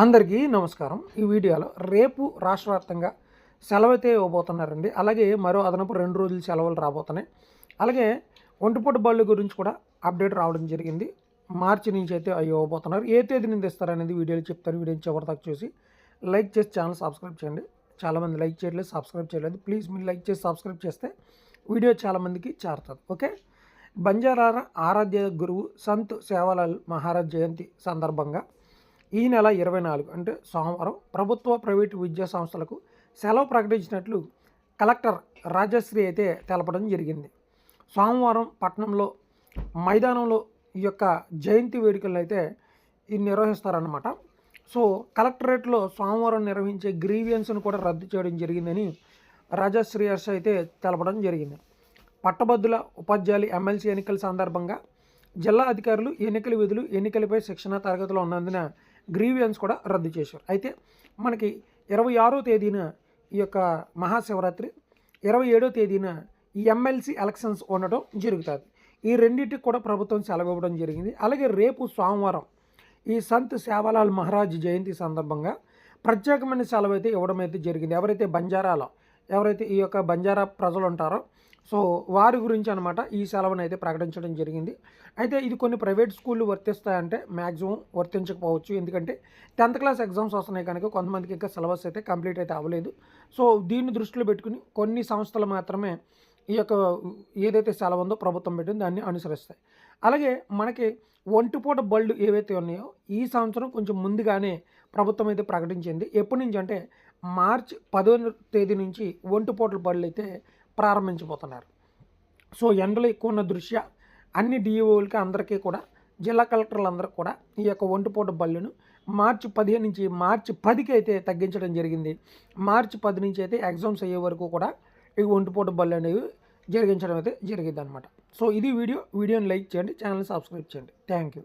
అందరికీ నమస్కారం. ఈ వీడియోలో రేపు రాష్ట్ర వ్యాప్తంగా సెలవు ఇవ్వబోతున్నారండి. అలాగే మరో అదనపు రెండు రోజులు సెలవులు రాబోతున్నాయి. అలాగే ఒంటిపూట బళ్ళు గురించి కూడా అప్డేట్ రావడం జరిగింది. మార్చి నుంచి అయితే అవి ఇవ్వబోతున్నారు. ఏ తేదీ నుంచి ఇస్తారనేది వీడియోలో చెప్తారు వీడియో చివరి దాకా చూసి లైక్ చేసి ఛానల్ సబ్స్క్రైబ్ చేయండి. చాలామంది లైక్ చేయట్లేదు సబ్స్క్రైబ్ చేయలేదు ప్లీజ్ మీరు లైక్ చేసి సబ్స్క్రైబ్ చేస్తే వీడియో చాలామందికి చేరుతుంది. ఓకే? బంజారా ఆరాధ్య గురువు సంత్ సేవాలాల్ మహారాజ్ జయంతి సందర్భంగా ఈ నెల ఇరవై నాలుగు అంటే సోమవారం ప్రభుత్వ ప్రైవేటు విద్యా సంస్థలకు సెలవు ప్రకటించినట్లు కలెక్టర్ రాజశ్రీ అయితే తెలపడం జరిగింది. సోమవారం పట్టణంలో మైదానంలో ఈ యొక్క జయంతి వేడుకలను అయితే ఈ నిర్వహిస్తారన్నమాట. సో కలెక్టరేట్లో సోమవారం నిర్వహించే గ్రీవియన్స్ను కూడా రద్దు చేయడం జరిగిందని రాజశ్రీ ఎస్ అయితే తెలపడం జరిగింది. పట్టభద్రుల ఉపాధ్యాయులు ఎమ్మెల్సీ ఎన్నికల సందర్భంగా జిల్లా అధికారులు ఎన్నికల విధులు ఎన్నికలపై శిక్షణ తరగతిలో ఉన్నందున గ్రీవియన్స్ కూడా రద్దు చేశారు. అయితే మనకి ఇరవై ఆరో తేదీన ఈ యొక్క మహాశివరాత్రి ఇరవై ఏడో తేదీన ఈ ఎమ్మెల్సీ ఎలక్షన్స్ ఉండటం జరుగుతుంది. ఈ రెండింటికి కూడా ప్రభుత్వం సెలవు ఇవ్వడం జరిగింది. అలాగే రేపు సోమవారం ఈ సంత్ సేవలాల్ మహారాజ్ జయంతి సందర్భంగా ప్రత్యేకమైన సెలవు అయితే ఇవ్వడం అయితే జరిగింది. ఎవరైతే బంజారాలో ఎవరైతే ఈ యొక్క బంజారా ప్రజలు ఉంటారో సో వారి గురించి అనమాట ఈ సెలవును అయితే ప్రకటించడం జరిగింది. అయితే ఇది కొన్ని ప్రైవేట్ స్కూళ్ళు వర్తిస్తాయంటే మ్యాక్సిమం వర్తించకపోవచ్చు. ఎందుకంటే టెన్త్ క్లాస్ ఎగ్జామ్స్ వస్తున్నాయి కనుక కొంతమందికి ఇంకా సిలబస్ అయితే కంప్లీట్ అయితే అవ్వలేదు. సో దీన్ని దృష్టిలో పెట్టుకుని కొన్ని సంస్థలు మాత్రమే ఈ యొక్క ఏదైతే సెలవు ఉందో ప్రభుత్వం పెట్టింది దాన్ని అనుసరిస్తాయి. అలాగే మనకి ఒంటిపూట బళ్ళు ఏవైతే ఉన్నాయో ఈ సంవత్సరం కొంచెం ముందుగానే ప్రభుత్వం అయితే ప్రకటించింది. ఎప్పటి నుంచి అంటే మార్చ్ పదో తేదీ నుంచి ఒంటిపోట్ల బళ్ళు అయితే ప్రారంభించబోతున్నారు. సో ఎండలు ఎక్కువ ఉన్న దృష్ట్యా అన్ని డిఓలకి అందరికీ కూడా జిల్లా కలెక్టర్లందరికీ కూడా ఈ యొక్క ఒంటిపూట బళ్ళును మార్చి పదిహేను నుంచి మార్చి పదికి అయితే తగ్గించడం జరిగింది. మార్చి పది నుంచి అయితే ఎగ్జామ్స్ అయ్యే వరకు కూడా ఈ ఒంటిపూట బళ్ళు అనేవి జరిగించడం అయితే జరిగింది అనమాట సో ఇది వీడియో. వీడియోని లైక్ చేయండి ఛానల్ని సబ్స్క్రైబ్ చేయండి. Thank you.